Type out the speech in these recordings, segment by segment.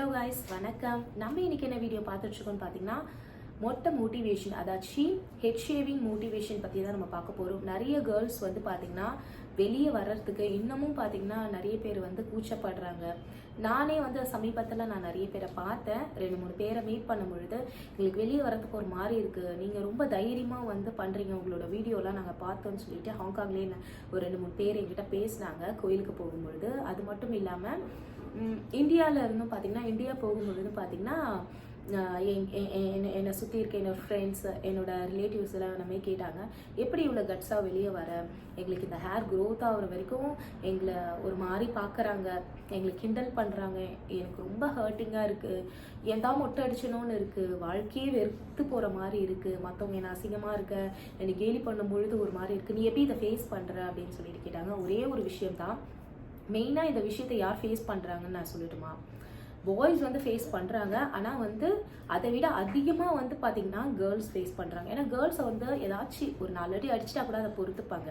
Hello guys வணக்கம். நம்ம இன்னைக்கு என்ன வீடியோ பார்த்துட்ருக்கோம்னு பார்த்தீங்கன்னா மொட்டை மோட்டிவேஷன் அதாச்சு ஹெட் ஷேவிங் மோட்டிவேஷன் பற்றி தான் நம்ம பார்க்க போகிறோம் நிறைய கேர்ள்ஸ் வந்து பார்த்தீங்கன்னா வெளியே வர்றதுக்கு இன்னமும் பார்த்தீங்கன்னா நிறைய பேர் வந்து கூச்சப்படுறாங்க. நானே வந்து சமீபத்தில் நான் நிறைய பேரை பார்த்தேன். ரெண்டு மூணு பேரை மீட் பண்ணும் பொழுது எங்களுக்கு வெளியே வரதுக்கு ஒரு மாதிரி இருக்குது நீங்கள் ரொம்ப தைரியமாக வந்து பண்ணுறீங்க உங்களோட வீடியோலாம் நாங்கள் பார்த்தோம்னு சொல்லிட்டு ஹாங்காங்லேயே ஒரு ரெண்டு மூணு பேர் எங்கிட்ட பேசினாங்க கோயிலுக்கு போகும்பொழுது. அது மட்டும் இல்லாமல் இந்தியாவில் இருந்தும் பார்த்தீங்கன்னா இந்தியா போகும்பொழுது பார்த்தீங்கன்னா என்னை சுற்றி இருக்க என்னோட ஃப்ரெண்ட்ஸ் என்னோட ரிலேட்டிவ்ஸ் எல்லாம் நம்ம கேட்டாங்க எப்படி இவ்வளோ கட்ஸாக வெளியே வர? எங்களுக்கு இந்த ஹேர் க்ரோத் ஆகிற வரைக்கும் எங்களை ஒரு மாதிரி பார்க்குறாங்க எங்களை கிண்டல் பண்ணுறாங்க எனக்கு ரொம்ப ஹர்ட்டிங்காக இருக்குது எந்தா மொட்டை அடிச்சணும்னு இருக்குது வாழ்க்கையே வெறுத்து போகிற மாதிரி இருக்குது மற்றவங்க என்ன அசிங்கமாக இருக்க? என்னை கேலி பண்ணும் பொழுது ஒரு மாதிரி இருக்குது நீ எப்படி இதை ஃபேஸ் பண்ணுற அப்படின்னு சொல்லிட்டு கேட்டாங்க. ஒரே ஒரு விஷயம்தான். மெயினாக இந்த விஷயத்தை யார் ஃபேஸ் பண்ணுறாங்கன்னு நான் சொல்லட்டுமா? பாய்ஸ் வந்து ஃபேஸ் பண்ணுறாங்க ஆனால் வந்து அதை விட அதிகமாக வந்து பார்த்திங்கன்னா கேர்ள்ஸ் ஃபேஸ் பண்ணுறாங்க ஏன்னா கேர்ள்ஸை வந்து ஏதாச்சும் ஒரு நாலு அடி அடிச்சிட்டா கூட அதை பொறுத்துப்பாங்க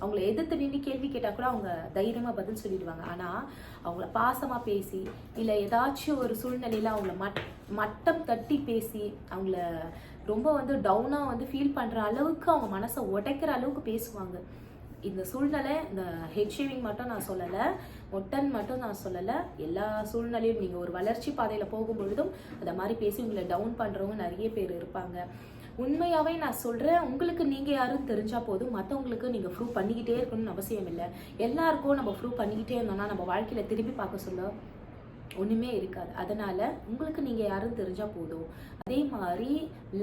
அவங்கள எதிர்த்து நின்று கேள்வி கேட்டால் கூட அவங்க தைரியமாக பதில் சொல்லிடுவாங்க. ஆனால் அவங்கள பாசமாக பேசி இல்லை ஏதாச்சும் ஒரு சூழ்நிலையில் அவங்கள மட் மட்டம் தட்டி பேசி அவங்கள ரொம்ப வந்து டவுனாக வந்து ஃபீல் பண்ணுற அளவுக்கு அவங்க மனசை உடைக்கிற அளவுக்கு பேசுவாங்க. இந்த சூழ்நிலை இந்த ஹெட் ஷேவிங் மட்டும் நான் சொல்லலை மொட்டன் மட்டும் நான் சொல்லலை. எல்லா சூழ்நிலையும் நீங்கள் ஒரு வளர்ச்சி பாதையில் போகும் பொழுதும் அதை மாதிரி பேசி உங்களை டவுன் பண்ணுறவங்க நிறைய பேர் இருப்பாங்க. உண்மையாகவே நான் சொல்கிறேன் உங்களுக்கு நீங்கள் யாரும் தெரிஞ்சால் போதும். மற்றவங்களுக்கு நீங்கள் ப்ரூவ் பண்ணிக்கிட்டே இருக்கணும்னு அவசியம் இல்லை. எல்லாருக்கும் நம்ம ப்ரூவ் பண்ணிக்கிட்டே இருந்தோம்னா நம்ம வாழ்க்கையில் திரும்பி பார்க்க சொல்ல ஒன்றுமே இருக்காது. அதனால் உங்களுக்கு நீங்கள் யாரும் தெரிஞ்சால் போதும். அதே மாதிரி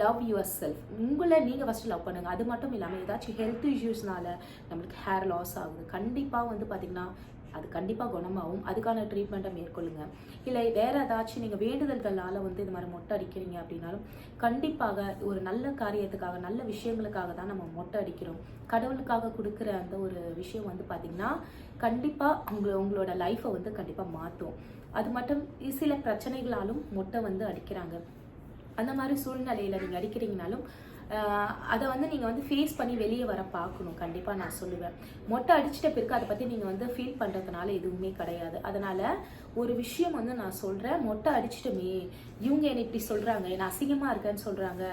லவ் யுவர் செல்ஃப் உங்களை நீங்கள் ஃபஸ்ட்டு லவ் பண்ணுங்கள் அது மட்டும் இல்லாமல் ஏதாச்சும் ஹெல்த் இஷ்யூஸ்னால நம்மளுக்கு ஹேர் லாஸ் ஆகுது. கண்டிப்பாக வந்து பார்த்திங்கன்னா அது கண்டிப்பாக குணமாகும். அதுக்கான ட்ரீட்மெண்ட்டை மேற்கொள்ளுங்க. இல்லை வேறு ஏதாச்சும் நீங்கள் வேண்டுதல்களால் வந்து இது மாதிரி மொட்டை அடிக்கிறீங்க அப்படின்னாலும் கண்டிப்பாக ஒரு நல்ல காரியத்துக்காக நல்ல விஷயங்களுக்காக தான் நம்ம மொட்டை அடிக்கிறோம். கடவுளுக்காக கொடுக்குற அந்த ஒரு விஷயம் வந்து பார்த்திங்கன்னா கண்டிப்பாக உங்களை உங்களோட லைஃப்பை வந்து கண்டிப்பாக மாற்றும். அது மட்டும் சில பிரச்சனைகளாலும் மொட்டை வந்து அடிக்கிறாங்க. அந்த மாதிரி சூழ்நிலையில் நீங்கள் அடிக்கிறீங்கனாலும் அதை வந்து நீங்கள் வந்து ஃபேஸ் பண்ணி வெளியே வர பார்க்கணும். கண்டிப்பாக நான் சொல்லுவேன். மொட்டை அடிச்சிட்ட பிறகு அதை பற்றி நீங்கள் வந்து ஃபீல் பண்ணுறதுனால எதுவுமே கிடையாது. அதனால் ஒரு விஷயம் வந்து நான் சொல்கிறேன் மொட்டை அடிச்சிட்டுமே இவங்க என்னை இப்படி சொல்கிறாங்க என்னை அசிங்கமாக இருக்கேன்னு சொல்கிறாங்க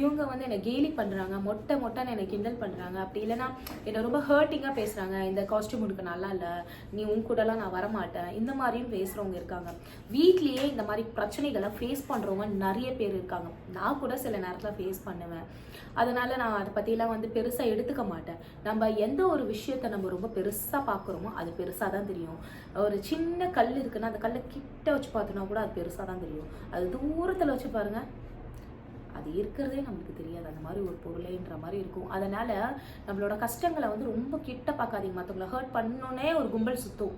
இவங்க வந்து என்னை கேலி பண்ணுறாங்க மொட்டை மொட்டைன்னு என்னை கிண்டல் பண்ணுறாங்க அப்படி இல்லைன்னா என்னை ரொம்ப ஹர்ட்டிங்காக பேசுகிறாங்க இந்த காஸ்டியூம் உனக்கு நல்லா இல்லை நீ உன் கூடலாம் நான் வரமாட்டேன் இந்த மாதிரியும் பேசுகிறவங்க இருக்காங்க. வீட்லேயே இந்த மாதிரி பிரச்சனைகளை ஃபேஸ் பண்ணுறவங்க நிறைய பேர் இருக்காங்க. நான் கூட சில நேரத்தில் ஃபேஸ் பண்ணுவேன். அதனால நான் அதை பற்றிலாம் வந்து பெருசாக எடுத்துக்க மாட்டேன். நம்ம எந்த ஒரு விஷயத்தை நம்ம ரொம்ப பெருசாக பார்க்குறோமோ அது பெருசாக தான் தெரியும். ஒரு சின்ன கல் இருக்குன்னா அந்த கல்லை கிட்ட வச்சு பார்த்தோன்னா கூட அது பெருசாக தான் தெரியும். அது தூரத்தில் வச்சு பாருங்க. அது இருக்கிறதே நம்மளுக்கு தெரியாது. அந்த மாதிரி ஒரு பொருளேன்ற மாதிரி இருக்கும். அதனால நம்மளோட கஷ்டங்களை வந்து ரொம்ப கிட்ட பார்க்காதீங்க. மற்றவங்கள ஹர்ட் பண்ணோன்னே ஒரு கும்பல் சுத்தும்.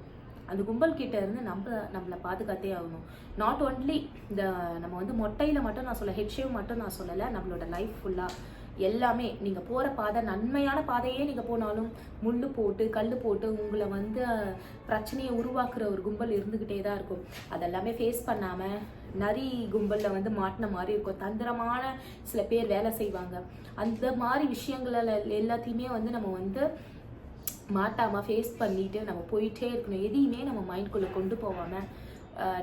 அந்த கும்பல் கிட்ட இருந்து நம்ம நம்மளை பாதுகாத்தே ஆகணும். நாட் ஒன்லி இந்த நம்ம வந்து மொட்டையில மட்டும் நான் சொல்ல ஹெட்ஷேவ் மட்டும் நான் சொல்லலை நம்மளோட லைஃப் ஃபுல்லாக எல்லாமே நீங்கள் போகிற பாதை நன்மையான பாதையே நீங்கள் போனாலும் முள் போட்டு கல் போட்டு உங்களை வந்து பிரச்சனையை உருவாக்குற ஒரு கும்பல் இருந்துக்கிட்டே தான் இருக்கும். அதெல்லாமே ஃபேஸ் பண்ணாமல் நரி கும்பலில் வந்து மாட்டின மாதிரி இருக்கும். தந்திரமான சில பேர் வேலை செய்வாங்க. அந்த மாதிரி விஷயங்கள எல்லாத்தையுமே வந்து நம்ம வந்து மாட்டாமல் ஃபேஸ் பண்ணிட்டு நம்ம போயிட்டே இருக்கணும். எதையுமே நம்ம மைண்ட்குள்ளே கொண்டு போகாமல்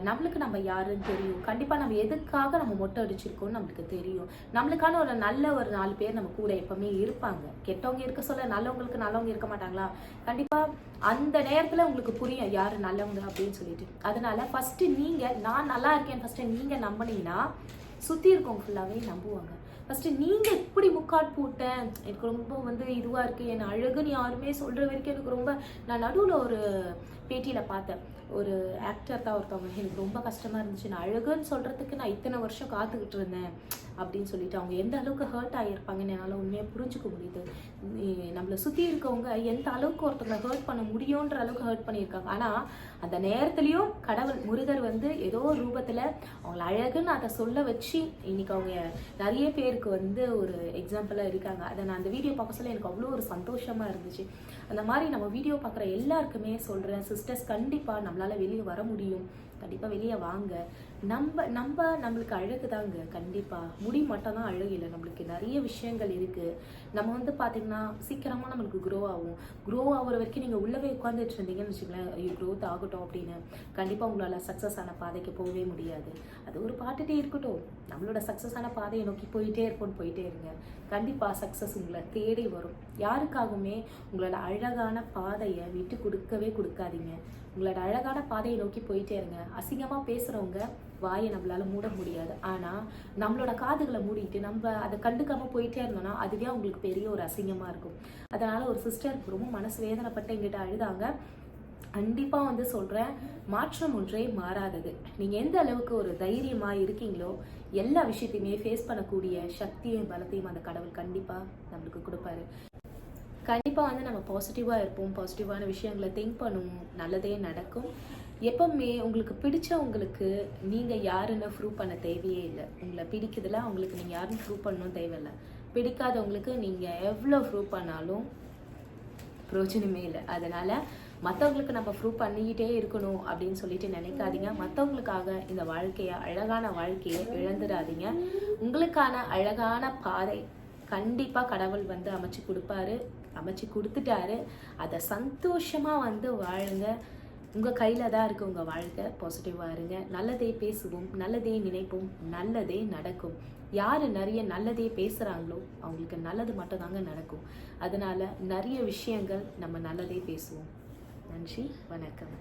நம்மளுக்கு நம்ம யாருன்னு தெரியும். கண்டிப்பாக நம்ம எதுக்காக நம்ம மொட்டை அடிச்சிருக்கோம்னு நம்மளுக்கு தெரியும். நம்மளுக்கான ஒரு நல்ல ஒரு நாலு பேர் நம்ம கூட எப்பவுமே இருப்பாங்க. கெட்டவங்க இருக்க சொல்ல நல்லவங்களுக்கு நல்லவங்க இருக்க மாட்டாங்களா? கண்டிப்பாக அந்த நேரத்தில் உங்களுக்கு புரியும் யார் நல்லவங்க அப்படின்னு சொல்லிட்டு. அதனால ஃபஸ்ட்டு நீங்கள் நான் நல்லா இருக்கேன் ஃபஸ்ட்டு நீங்கள் நம்பினீங்கன்னா சுற்றி இருக்கவங்க ஃபுல்லாகவே நம்புவாங்க. ஃபஸ்ட்டு நீங்கள் இப்படி முக்காட் போட்டேன்? எனக்கு ரொம்ப வந்து இதுவாக இருக்குது என் அழகுன்னு யாருமே சொல்கிற வரைக்கும் எனக்கு ரொம்ப நான் நடுவில் ஒரு பேட்டியில் பார்த்தேன். ஒரு ஆக்டர் தான் ஒருத்தவங்க. எனக்கு ரொம்ப கஷ்டமாக இருந்துச்சு. நான் அழகுன்னு சொல்கிறதுக்கு நான் இத்தனை வருஷம் காத்துக்கிட்டு இருந்தேன். அப்படின்னு சொல்லிட்டு அவங்க எந்த அளவுக்கு ஹர்ட் ஆகியிருப்பாங்கன்னு என்னால் உண்மையாக புரிஞ்சுக்க முடியுது. நம்மளை சுற்றி இருக்கவங்க எந்த அளவுக்கு ஒருத்தங்களை ஹர்ட் பண்ண முடியுன்ற அளவுக்கு ஹர்ட் பண்ணியிருக்காங்க. ஆனால் அந்த நேரத்துலையும் கடவுள் முருகர் வந்து ஏதோ ஒரு ரூபத்தில் அவங்கள அழகுன்னு அதை சொல்ல வச்சு இன்னைக்கு அவங்க நிறைய பேருக்கு வந்து ஒரு எக்ஸாம்பிளாக இருக்காங்க. அதை நான் அந்த வீடியோ பார்க்க சொல்ல எனக்கு அவ்வளோ ஒரு சந்தோஷமாக இருந்துச்சு. அந்த மாதிரி நம்ம வீடியோ பார்க்குற எல்லாருக்குமே சொல்கிறேன் சிஸ்டர்ஸ் கண்டிப்பாக நம்மளால் வெளியே வர முடியும். கண்டிப்பாக வெளியே வாங்க. நம்ம நம்ம நம்மளுக்கு அழகு தாங்க கண்டிப்பாக முடி மட்டும் தான் அழகு இல்லை நம்மளுக்கு நிறைய விஷயங்கள் இருக்குது நம்ம வந்து பார்த்திங்கன்னா சீக்கிரமாக நம்மளுக்கு க்ரோ ஆகும். க்ரோ ஆகிற வரைக்கும் நீங்கள் உள்ளவே உட்காந்துட்டு இருந்தீங்கன்னு வச்சுக்கோங்களேன் ஐயோ க்ரோத் ஆகட்டும் அப்படின்னு. கண்டிப்பாக உங்களால் சக்ஸஸ் ஆன பாதைக்கு போகவே முடியாது. அது ஒரு பாட்டுட்டே இருக்கட்டும். நம்மளோட சக்ஸஸ் ஆன பாதையை நோக்கி போயிட்டே இருப்போம் போயிட்டே இருங்க. கண்டிப்பாக சக்ஸஸ் உங்களை தேடி வரும். யாருக்காகவுமே உங்களோட அழகான பாதையை விட்டு கொடுக்கவே கொடுக்காதீங்க. உங்களோட அழகான பாதையை நோக்கி போயிட்டே இருங்க. அசிங்கமாக பேசுகிறவங்க வாயை நம்மளால மூட முடியாது. ஆனால் நம்மளோட காதுகளை மூடிட்டு நம்ம அதை கண்டுக்காமல் போயிட்டே இருந்தோம்னா அதுவே அவங்களுக்கு பெரிய ஒரு அசிங்கமாக இருக்கும். அதனால் ஒரு சிஸ்டர் ரொம்ப மனசு வேதனைப்பட்டு எங்கிட்ட அழுதாங்க. கண்டிப்பாக வந்து சொல்கிறேன் மாற்றம் ஒன்றே மாறாதது. நீங்கள் எந்த அளவுக்கு ஒரு தைரியமாக இருக்கீங்களோ எல்லா விஷயத்தையுமே ஃபேஸ் பண்ணக்கூடிய சக்தியும் பலத்தையும் அந்த கடவுள் கண்டிப்பாக நம்மளுக்கு கொடுப்பாரு. கண்டிப்பாக வந்து நம்ம பாசிட்டிவாக இருப்போம் பாசிட்டிவான விஷயங்களை திங்க் பண்ணுவோம் நல்லதே நடக்கும். எப்பவுமே உங்களுக்கு பிடிச்சவங்களுக்கு நீங்கள் யாருன்னு ப்ரூவ் பண்ண தேவையே இல்லை. உங்களை பிடிக்குதுல அவங்களுக்கு நீங்கள் யாருன்னு ப்ரூவ் பண்ணணும் தேவையில்லை. பிடிக்காதவங்களுக்கு நீங்கள் எவ்வளோ ப்ரூவ் பண்ணாலும் பிரயோஜனமே இல்லை. அதனால் மற்றவங்களுக்கு நம்ம ப்ரூவ் பண்ணிக்கிட்டே இருக்கணும் அப்படின்னு சொல்லிட்டு நினைக்காதீங்க. மற்றவங்களுக்காக இந்த வாழ்க்கையை அழகான வாழ்க்கையை இழந்துடாதீங்க. உங்களுக்கான அழகான பாதை கண்டிப்பாக கடவுள் வந்து அமைச்சு கொடுப்பாரு அமைச்சு கொடுத்துட்டாரு. அதை சந்தோஷமாக வந்து வாழுங்க. உங்கள் கையில் தான் இருக்குது உங்கள் வாழ்க்கை. பாசிட்டிவாக இருங்க. நல்லதே பேசுவோம் நல்லதே நினைப்போம் நல்லதே நடக்கும். யார் நிறைய நல்லதே பேசுகிறாங்களோ அவங்களுக்கு நல்லது மட்டும்தாங்க நடக்கும். அதனால் நிறைய விஷயங்கள் நம்ம நல்லதே பேசுவோம். நன்றி வணக்கம்.